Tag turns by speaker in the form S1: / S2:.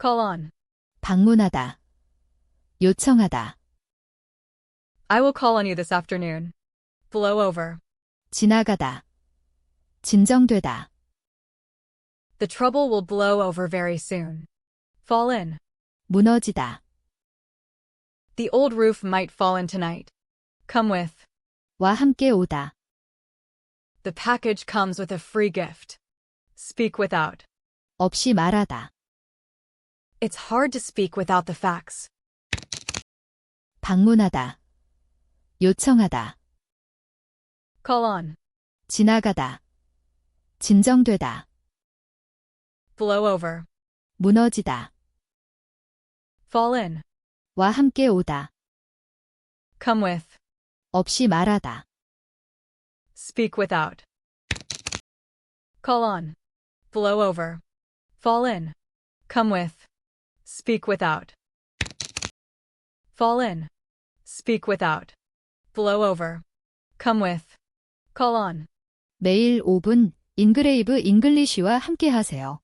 S1: Call on.
S2: 방문하다. 요청하다.
S1: I will call on you this afternoon. Blow over.
S2: 지나가다. 진정되다.
S1: The trouble will blow over very soon. Fall in.
S2: 무너지다.
S1: The old roof might fall in tonight. Come with.
S2: 와 함께 오다.
S1: The package comes with a free gift. Speak without.
S2: 없이 말하다.
S1: It's hard to speak without the facts.
S2: 방문하다. 요청하다.
S1: Call on.
S2: 지나가다. 진정되다.
S1: Blow over.
S2: 무너지다.
S1: Fall in.
S2: 와 함께 오다.
S1: Come with.
S2: 없이 말하다.
S1: Speak without. Call on. Blow over. Fall in. Come with. Speak without. Fall in. Speak without. Blow over. Come with. Call on.
S2: 매일 5분 잉그레이브 잉글리쉬와 함께 하세요.